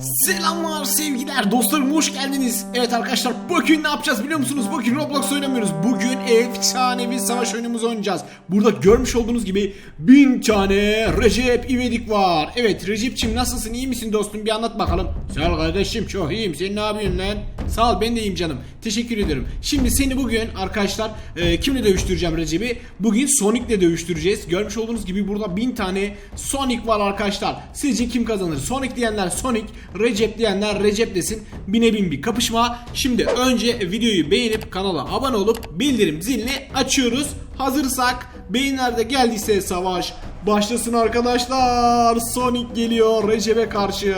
Selamlar sevgiler dostlarım hoş geldiniz. Evet arkadaşlar bugün ne yapacağız biliyor musunuz? Bugün Roblox oynamıyoruz. Bugün efsanevi savaş oyunumuzu oynayacağız. Burada görmüş olduğunuz gibi bin tane Recep İvedik var. Evet Recep'çim nasılsın iyi misin dostum bir anlat bakalım. Sağ kardeşim çok iyiyim sen ne yapıyorsun lan? Sağ ol ben de iyiyim canım. Teşekkür ederim. Şimdi seni bugün arkadaşlar e, kimle dövüştüreceğim Recep'i? Bugün Sonic'le dövüştüreceğiz. Görmüş olduğunuz gibi burada bin tane Sonic var arkadaşlar. Sizce kim kazanır? Sonic diyenler Sonic, Recep diyenler Recep desin. Bine bin bir kapışma. Şimdi önce videoyu beğenip kanala abone olup bildirim zilini açıyoruz. Hazırsak beğenilerde geldiyse savaş başlasın arkadaşlar. Sonic geliyor Recep'e karşı.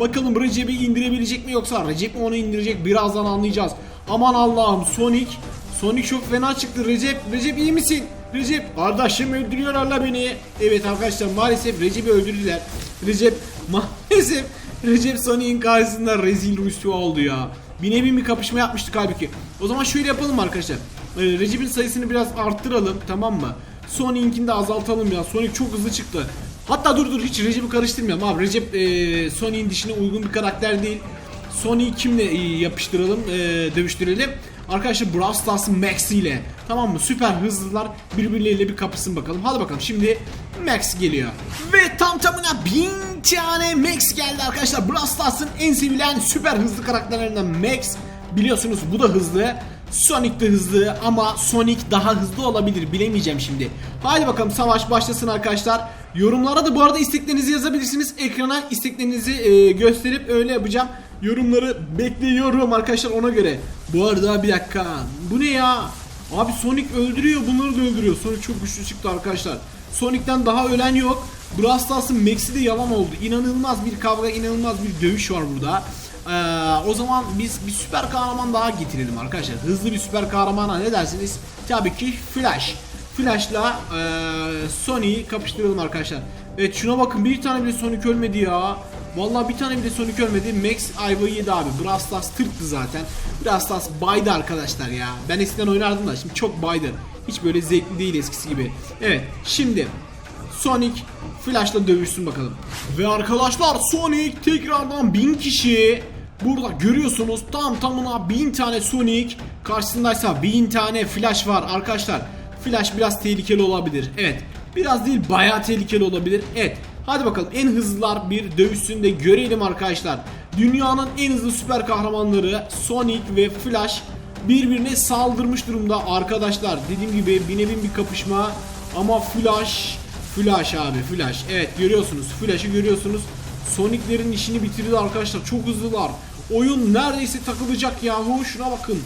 Bakalım Recep'i indirebilecek mi yoksa Recep mi onu indirecek birazdan anlayacağız. Aman Allah'ım Sonic Sonic çok fena çıktı Recep. Recep iyi misin? Recep kardeşim öldürüyorlar beni. Evet arkadaşlar maalesef Recep'i öldürdüler. Recep maalesef Recep Sonic'in karşısında rezil rüsva oldu ya. Bir nevi bir kapışma yapmıştık halbuki. O zaman şöyle yapalım arkadaşlar. Ee, Recep'in sayısını biraz arttıralım tamam mı? Sonic'inkini de azaltalım ya. Sonic çok hızlı çıktı. Hatta dur dur hiç Recep'i karıştırmayalım abi. Recep e, Sonic'in dişine uygun bir karakter değil. Sony'yi kimle e, yapıştıralım, e, dövüştürelim? Arkadaşlar Brawl Stars'ın Max ile tamam mı? Süper hızlılar birbirleriyle bir kapışsın bakalım. Hadi bakalım şimdi Max geliyor. Ve tam tamına bin tane Max geldi arkadaşlar. Brawl Stars'ın en sevilen süper hızlı karakterlerinden Max. Biliyorsunuz bu da hızlı. Sonic de hızlı ama Sonic daha hızlı olabilir bilemeyeceğim şimdi. Hadi bakalım savaş başlasın arkadaşlar. Yorumlara da bu arada isteklerinizi yazabilirsiniz. Ekrana isteklerinizi e, gösterip öyle yapacağım. Yorumları bekliyorum arkadaşlar ona göre. Bu arada bir dakika. Bu ne ya? Abi Sonic öldürüyor bunları da öldürüyor. Sonic çok güçlü çıktı arkadaşlar. Sonic'ten daha ölen yok. Brawl Stars'ın Max'i de yalan oldu. İnanılmaz bir kavga, inanılmaz bir dövüş var burada. Ee, o zaman biz bir süper kahraman daha getirelim arkadaşlar. Hızlı bir süper kahramana ne dersiniz? Tabii ki Flash. Flash'la e, Sony'yi kapıştıralım arkadaşlar. Evet şuna bakın bir tane bile Sonic ölmedi ya. Vallahi bir tane bile Sonic ölmedi. Max ayvayı yedi abi. Brawl Stars tırttı zaten. Brawl Stars baydı arkadaşlar ya. Ben eskiden oynardım da şimdi çok baydı. Hiç böyle zevkli değil eskisi gibi. Evet şimdi Sonic Flash'la dövüşsün bakalım. Ve arkadaşlar Sonic tekrardan bin kişi Burada görüyorsunuz tam tamına bin tane Sonic karşısındaysa bin tane Flash var arkadaşlar. Flash biraz tehlikeli olabilir. Evet. Biraz değil bayağı tehlikeli olabilir. Evet. Hadi bakalım en hızlılar bir dövüşsün de görelim arkadaşlar. Dünyanın en hızlı süper kahramanları Sonic ve Flash birbirine saldırmış durumda arkadaşlar. Dediğim gibi bine bin bir kapışma ama Flash Flash abi Flash. Evet görüyorsunuz. Flash'ı görüyorsunuz. Sonic'lerin işini bitirdi arkadaşlar. Çok hızlılar. Oyun neredeyse takılacak yahu. Şuna bakın.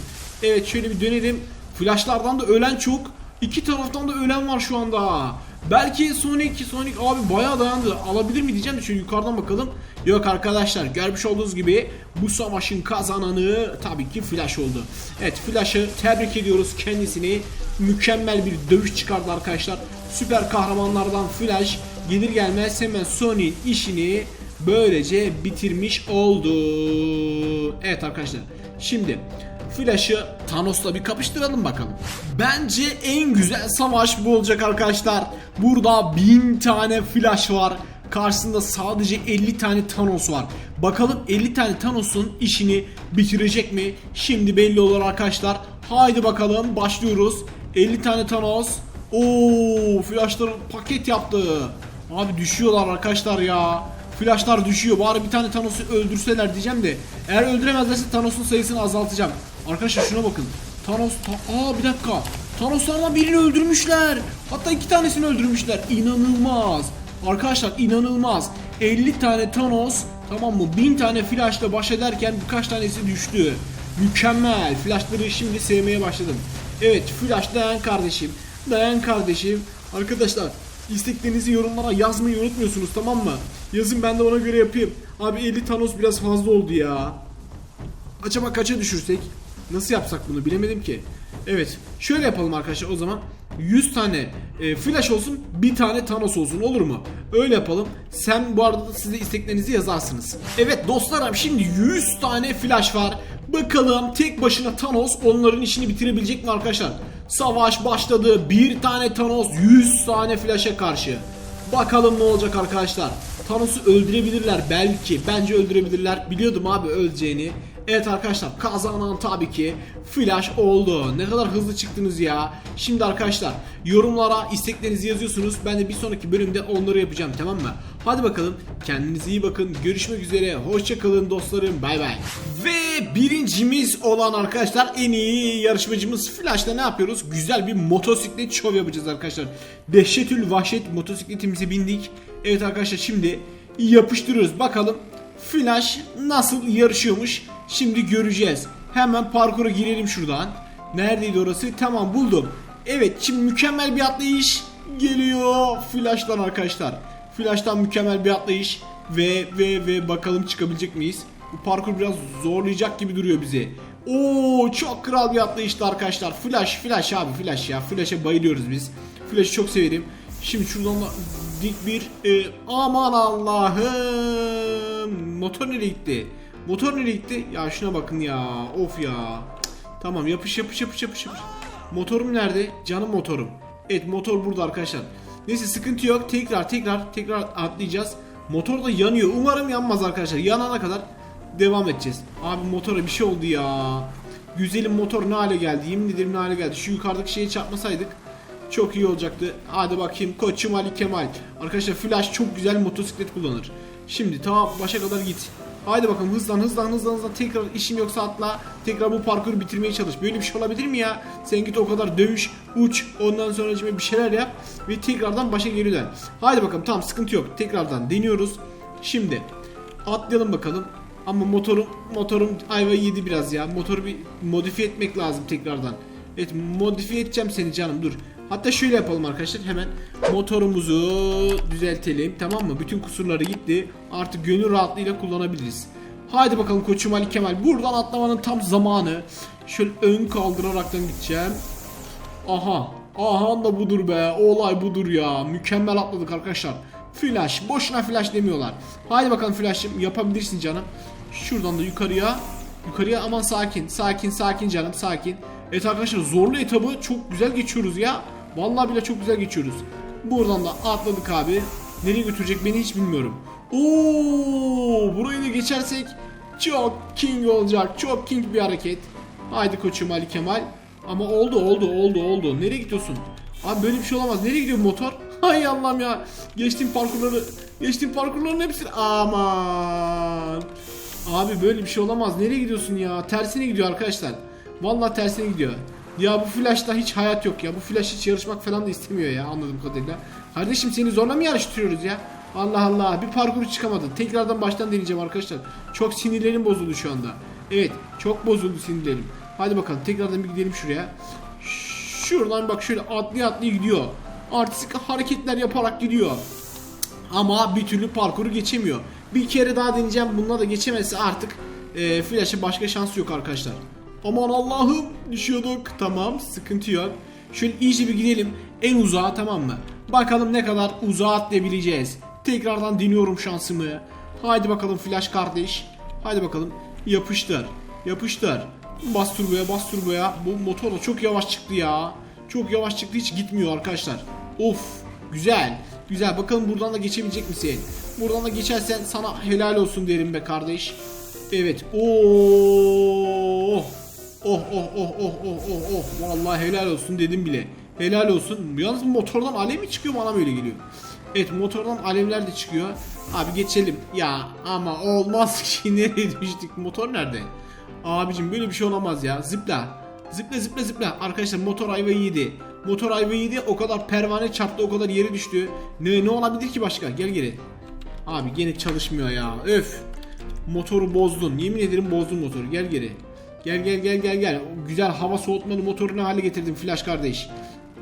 Evet şöyle bir dönelim. Flash'lardan da ölen çok. İki taraftan da ölen var şu anda. Belki Sonic, Sonic abi bayağı dayandı. Alabilir mi diyeceğim de şöyle yukarıdan bakalım. Yok arkadaşlar görmüş olduğunuz gibi bu savaşın kazananı tabii ki Flash oldu. Evet Flash'ı tebrik ediyoruz kendisini. Mükemmel bir dövüş çıkardı arkadaşlar. Süper kahramanlardan Flash gelir gelmez hemen Sony'in işini böylece bitirmiş oldu. Evet arkadaşlar. Şimdi Flash'ı Thanos'la bir kapıştıralım bakalım. Bence en güzel savaş bu olacak arkadaşlar. Burada bin tane Flash var. Karşısında sadece 50 tane Thanos var. Bakalım 50 tane Thanos'un işini bitirecek mi? Şimdi belli olur arkadaşlar. Haydi bakalım başlıyoruz. 50 tane Thanos. Oo, Flash'lar paket yaptı. Abi düşüyorlar arkadaşlar ya. Flashlar düşüyor. Bari bir tane Thanos'u öldürseler diyeceğim de. Eğer öldüremezlerse Thanos'un sayısını azaltacağım. Arkadaşlar şuna bakın. Thanos... Ta Aa bir dakika. Thanos'lardan birini öldürmüşler. Hatta iki tanesini öldürmüşler. İnanılmaz. Arkadaşlar inanılmaz. 50 tane Thanos tamam mı? 1000 tane Flash'la baş ederken birkaç tanesi düştü. Mükemmel. Flash'ları şimdi sevmeye başladım. Evet Flash kardeşim. Dayan kardeşim. Arkadaşlar isteklerinizi yorumlara yazmayı unutmuyorsunuz tamam mı? Yazın ben de ona göre yapayım. Abi 50 Thanos biraz fazla oldu ya. Acaba kaça düşürsek? Nasıl yapsak bunu bilemedim ki. Evet şöyle yapalım arkadaşlar o zaman. 100 tane e, flash olsun bir tane Thanos olsun olur mu? Öyle yapalım. Sen bu arada da siz de isteklerinizi yazarsınız. Evet dostlarım şimdi 100 tane flash var. Bakalım tek başına Thanos onların işini bitirebilecek mi arkadaşlar? Savaş başladı. Bir tane Thanos 100 tane flash'a karşı. Bakalım ne olacak arkadaşlar. Thanos'u öldürebilirler belki. Bence öldürebilirler. Biliyordum abi öleceğini. Evet arkadaşlar kazanan tabii ki Flash oldu. Ne kadar hızlı çıktınız ya. Şimdi arkadaşlar yorumlara isteklerinizi yazıyorsunuz. Ben de bir sonraki bölümde onları yapacağım tamam mı? Hadi bakalım kendinize iyi bakın. Görüşmek üzere. Hoşçakalın dostlarım. Bay bay. Ve birincimiz olan arkadaşlar en iyi yarışmacımız Flash'ta ne yapıyoruz? Güzel bir motosiklet şov yapacağız arkadaşlar. Dehşetül vahşet motosikletimize bindik. Evet arkadaşlar şimdi yapıştırıyoruz. Bakalım Flash nasıl yarışıyormuş şimdi göreceğiz. Hemen parkura girelim şuradan. Neredeydi orası? Tamam buldum. Evet şimdi mükemmel bir atlayış geliyor Flash'tan arkadaşlar. Flash'tan mükemmel bir atlayış ve ve ve bakalım çıkabilecek miyiz? Bu parkur biraz zorlayacak gibi duruyor bizi. Oo çok kral bir atlayıştı arkadaşlar. Flash Flash abi Flash ya. Flash'a bayılıyoruz biz. Flash'ı çok severim. Şimdi şuradan da dik bir e, aman Allah'ım motor nereye gitti? Motor nereye gitti? Ya şuna bakın ya. Of ya. Tamam yapış yapış yapış yapış yapış. Motorum nerede? Canım motorum. Evet motor burada arkadaşlar. Neyse sıkıntı yok. Tekrar tekrar tekrar atlayacağız. Motor da yanıyor. Umarım yanmaz arkadaşlar. Yanana kadar devam edeceğiz. Abi motora bir şey oldu ya. Güzelim motor ne hale geldi? Yemin ederim ne hale geldi. Şu yukarıdaki şeye çarpmasaydık çok iyi olacaktı. Hadi bakayım koçum Ali Kemal. Arkadaşlar Flash çok güzel motosiklet kullanır. Şimdi ta başa kadar git. Haydi bakalım hızlan hızlan hızlan hızlan tekrar işim yoksa atla. Tekrar bu parkuru bitirmeye çalış. Böyle bir şey olabilir mi ya? Sen git o kadar dövüş, uç, ondan sonra bir şeyler yap ve tekrardan başa geri dön. Haydi bakalım tamam sıkıntı yok. Tekrardan deniyoruz. Şimdi atlayalım bakalım. Ama motorum motorum ayva yedi biraz ya. Motoru bir modifiye etmek lazım tekrardan. Evet modifiye edeceğim seni canım dur. Hatta şöyle yapalım arkadaşlar hemen motorumuzu düzeltelim tamam mı? Bütün kusurları gitti. Artık gönül rahatlığıyla kullanabiliriz. Haydi bakalım koçum Ali Kemal. Buradan atlamanın tam zamanı. Şöyle ön kaldıraraktan gideceğim. Aha. Aha da budur be. Olay budur ya. Mükemmel atladık arkadaşlar. Flash. Boşuna flash demiyorlar. Haydi bakalım flash'ım yapabilirsin canım. Şuradan da yukarıya. Yukarıya aman sakin. Sakin sakin canım sakin. Evet arkadaşlar zorlu etabı çok güzel geçiyoruz ya. Vallahi bile çok güzel geçiyoruz. Buradan da atladık abi. Nereye götürecek beni hiç bilmiyorum. Oo, burayı da geçersek çok king olacak. Çok king bir hareket. Haydi koçum Ali Kemal. Ama oldu oldu oldu oldu. Nereye gidiyorsun? Abi böyle bir şey olamaz. Nereye gidiyor motor? Hay Allah'ım ya. Geçtiğim parkurları, geçtiğim parkurların hepsini aman. Abi böyle bir şey olamaz. Nereye gidiyorsun ya? Tersine gidiyor arkadaşlar. Vallahi tersine gidiyor. Ya bu flashta hiç hayat yok ya. Bu flash hiç yarışmak falan da istemiyor ya anladığım kadarıyla. Kardeşim seni zorla mı yarıştırıyoruz ya? Allah Allah bir parkuru çıkamadın. Tekrardan baştan deneyeceğim arkadaşlar. Çok sinirlerim bozuldu şu anda. Evet çok bozuldu sinirlerim. Hadi bakalım tekrardan bir gidelim şuraya. Şuradan bak şöyle atlaya atlaya gidiyor. Artistik hareketler yaparak gidiyor. Ama bir türlü parkuru geçemiyor. Bir kere daha deneyeceğim. Bununla da geçemezse artık e, Flash'a başka şansı yok arkadaşlar. Aman Allah'ım düşüyorduk. Tamam sıkıntı yok. Şöyle iyice bir gidelim. En uzağa tamam mı? Bakalım ne kadar uzağa atlayabileceğiz. Tekrardan deniyorum şansımı. Haydi bakalım Flash kardeş. Haydi bakalım. Yapıştır. Yapıştır. Bas turboya bas turboya. Bu motor da çok yavaş çıktı ya. Çok yavaş çıktı hiç gitmiyor arkadaşlar. Of güzel. Güzel bakalım buradan da geçebilecek misin? Buradan da geçersen sana helal olsun derim be kardeş. Evet. Oo. Oh oh oh oh oh oh oh. Vallahi helal olsun dedim bile. Helal olsun. Yalnız motordan alev mi çıkıyor bana böyle geliyor. Evet motordan alevler de çıkıyor. Abi geçelim. Ya ama olmaz ki nereye düştük? Motor nerede? Abicim böyle bir şey olamaz ya. Zıpla. Zıpla zıpla zıpla. Arkadaşlar motor ayva yedi. Motor ayva yedi. O kadar pervane çarptı. O kadar yere düştü. Ne ne olabilir ki başka? Gel geri. Abi gene çalışmıyor ya. Öf. Motoru bozdun. Yemin ederim bozdun motoru. Gel geri. Gel gel gel gel gel. O güzel hava soğutmalı motoru ne hale getirdim Flash kardeş.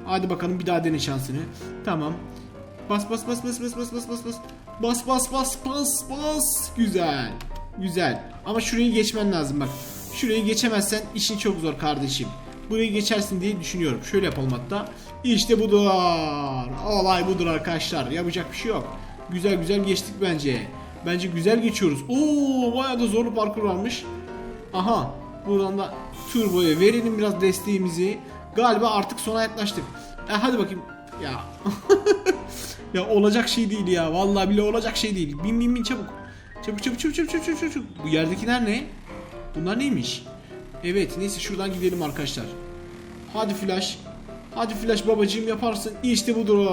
Hadi bakalım bir daha dene şansını. Tamam. Bas bas bas bas bas bas bas bas bas. Bas bas bas bas bas. Güzel. Güzel. Ama şurayı geçmen lazım bak. Şurayı geçemezsen işin çok zor kardeşim. Burayı geçersin diye düşünüyorum. Şöyle yapalım hatta. İşte budur. Olay budur arkadaşlar. Yapacak bir şey yok. Güzel güzel geçtik bence. Bence güzel geçiyoruz. Oo bayağı da zorlu parkur varmış. Aha buradan da turboya verelim biraz desteğimizi. Galiba artık sona yaklaştık. E, hadi bakayım. Ya. Ya olacak şey değil ya. Vallahi bile olacak şey değil. Bin bin bin çabuk. Çabuk çabuk çabuk çabuk çabuk çabuk. Bu yerdekiler ne? Bunlar neymiş? Evet neyse şuradan gidelim arkadaşlar. Hadi flash. Hadi flash babacığım yaparsın. İşte budur.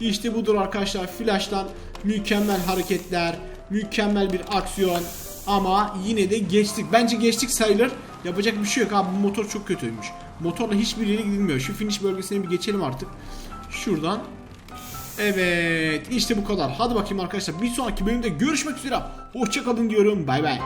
İşte budur arkadaşlar. Flash'tan mükemmel hareketler, mükemmel bir aksiyon. Ama yine de geçtik. Bence geçtik sayılır. Yapacak bir şey yok abi. Bu motor çok kötüymüş. Motorla hiçbir yere gidilmiyor. Şu finish bölgesine bir geçelim artık. Şuradan. Evet işte bu kadar. Hadi bakayım arkadaşlar. Bir sonraki bölümde görüşmek üzere. Hoşçakalın diyorum. Bay bay.